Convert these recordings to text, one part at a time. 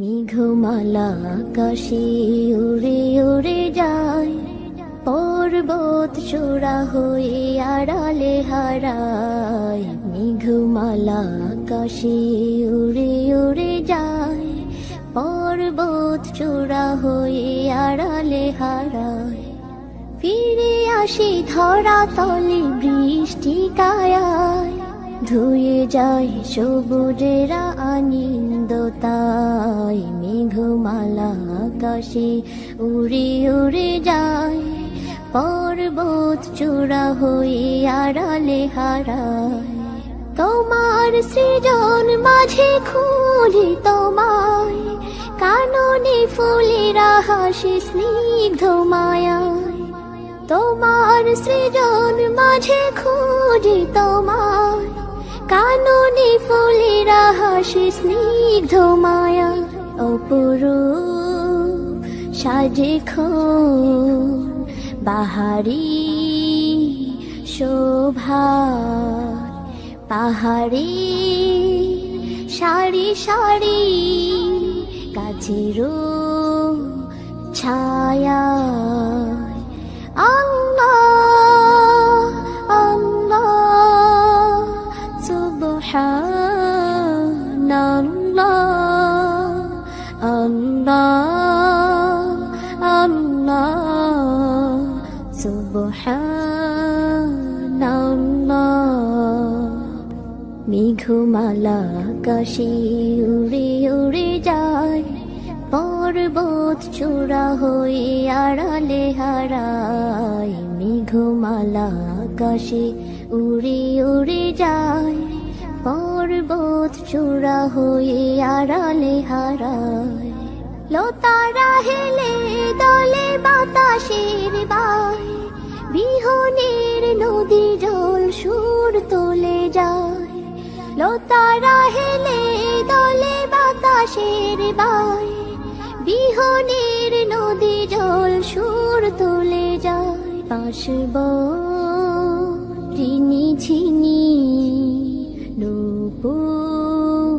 মেঘমালা আকাশে উড়ে উড়ে যায়। পর্বত চূড়া হয়ে আড়ালে হারায়। মেঘমালা আকাশে উড়ে উড়ে যায়। পর্বত চূড়া হয়ে আড়ালে হারায়। ফিরে আসি ধরা তলে বৃষ্টি কায়ায়। ধুয়ে যায় সবুজেরা আনন্দ তাই মেঘমালা আকাশে উড়ে উড়ে যায়। পর্বত চূড়া হয়ে আড়ালে হারায়। তোমার সৃজন মাঝে খুঁজি তোমায়, কাননে ফুলেরা হাসি স্নিগ্ধ মায়ায়। তোমার সৃজন মাঝে খুঁজি তোমায়। কাননে ফুলেরা হাসি স্নিগ্ধ মায়া অপরূপ সাজে বাহারি শোভা পাহাড়ি সারি সারি গাছেরও ছায়া। সুবহানাল্লাহ আল্লাহ আল্লাহ, সুবহানাল্লাহ। মেঘমালা আকাশে উড়ে উড়ে যায়, পর্বত চূড়া হয়ে আড়ালে হারায়। মেঘমালা আকাশে উড়ে উড়ে যায় পর্বত চূড়া হয়ে আড়ালে হারায়। লতারা হেলে দলে বাতাসের বায়। বিহনের নদী জল সুর তোলে যায়। লতারা হেলে দলে বাতাসের বায়। বিহনের নদী জল সুর তোলে যায়। পাশব রিনি ঝিনি নূপুর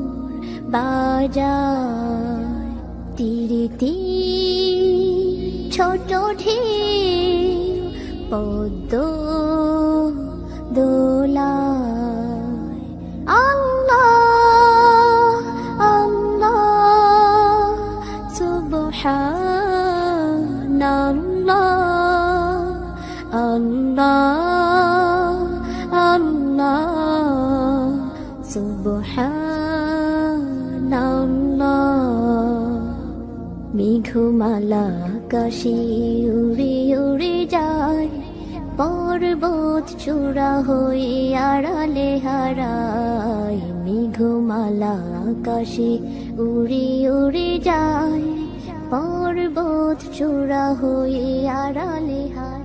বাজার তীরে ছোট ঢেউ পদ্ম দোলায়। আল্লাহ আল্লাহ সুবহানাল্লাহ আল্লাহ। মেঘমালা আকাশে উড়ে উড়ে যায়। পর্বত চূড়া হয়ে আড়ালে হারায়। মেঘমালা আকাশে উড়ে উড়ে যায়। পর্বত চূড়া হয়ে আড়ালে হারায়।